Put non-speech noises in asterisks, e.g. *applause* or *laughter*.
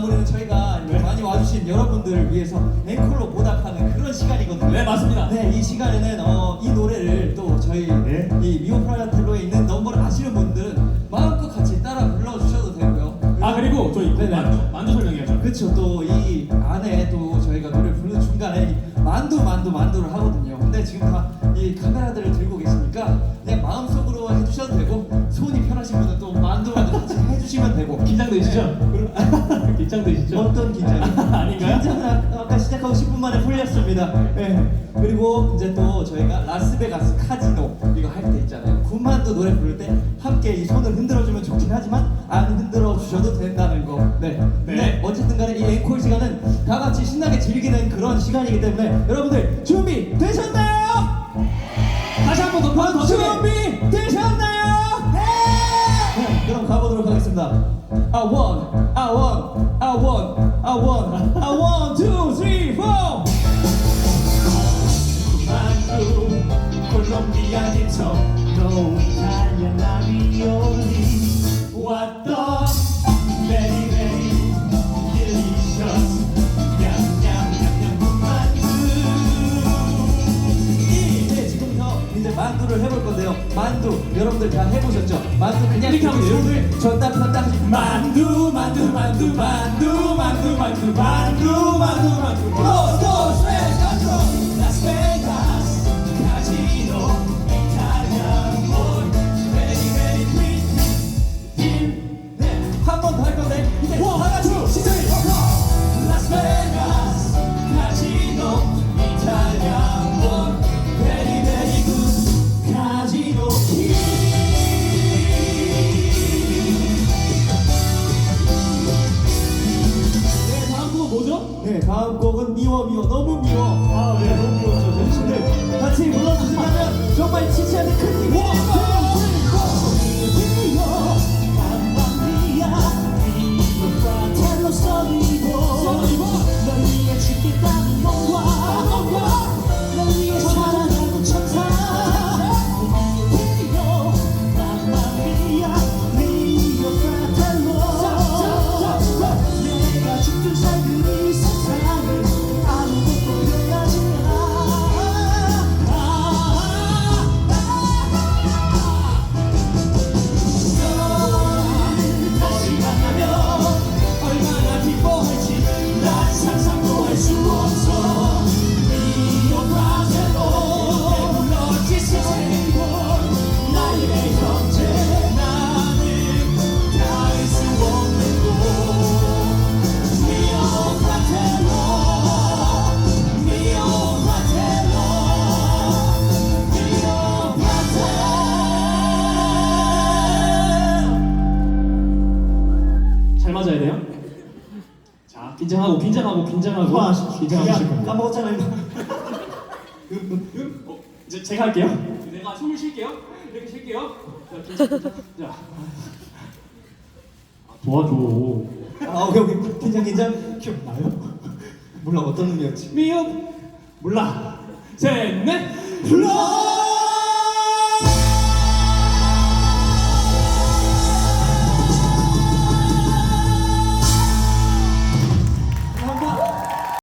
마무리는 저희가 이렇게 많이 와주신 여러분들을 위해서 앵콜로 보답하는 그런 시간이거든요 네 맞습니다. 네, 이 시간에는 어, 이 노래를 또 저희 네. 이 미오프라텔로에 있는 넘버를 아시는 분들은 마음껏 같이 따라 불러주셔도 되고요. 아 그리고 저희 네네. 만두 만두 설명해야죠. 그렇죠. 또 이 안에 또 저희가 노래 부르는 중간에 이 만두 만두 만두를 하거든요. 근데 지금 다 이 카메라들을 들고 계시니까 그냥 마음속으로 해주셔도 되고 손이 편하신 분은 또 만두 만두 같이 해주시면 되고 긴장되시죠? 네. 긴장되시죠? 어떤 긴장이? *laughs* 아닌가요? 긴장은 아- 아까 시작하고 10분 만에 풀렸습니다. 네. 그리고 이제 또 저희가 라스베가스 카지노 이거 할 때 있잖아요. 군만두 노래 부를 때 함께 이 손을 흔들어주면 좋긴 하지만 안 흔들어 주셔도 된다는 거. 네. 네. 네. 어쨌든 간에 이 앵콜 시간은 다 같이 신나게 즐기는 그런 시간이기 때문에 여러분들 준비 되셨나요? 다시 한 번 더, 더, 더 준비 되셨나요? 네. 그럼 가보도록 하겠습니다. Want, I I want, I want, two, three, four. 만두, 콜롬비아 딥서, 또 이탈리아 라비올리. What the very very delicious. 냠냠냠냠 군만두. 네, 지금부터 이제 만두를 해볼 건데요. 만두 여러분들 다 해보셨죠? 만두 그냥 이렇게 하면 폈다 하시- 만두 만두 만두 만두 만 두 만 두 만 두 만 두. 만 다음 곡은 미워 미워. 너무 미워. 아 네 너무 미웠죠 여러분들 같이 불러주시면 정말 지치하는 큰 힘이 잘 맞아야 돼요. 자 긴장하고 긴장하고 긴장하고 긴장하실 겁니다. 까먹었잖아요. 어, *laughs* 이제 제가 할게요. 내가 숨을 쉴게요. 이렇게 쉴게요. 자, 긴장, 긴장. 자. 아, 도와줘. 아 오케이 오케이 긴장 긴장 기억나요? 몰라 어떤 의미였지? 미흡 몰라. 셋, 넷. 불러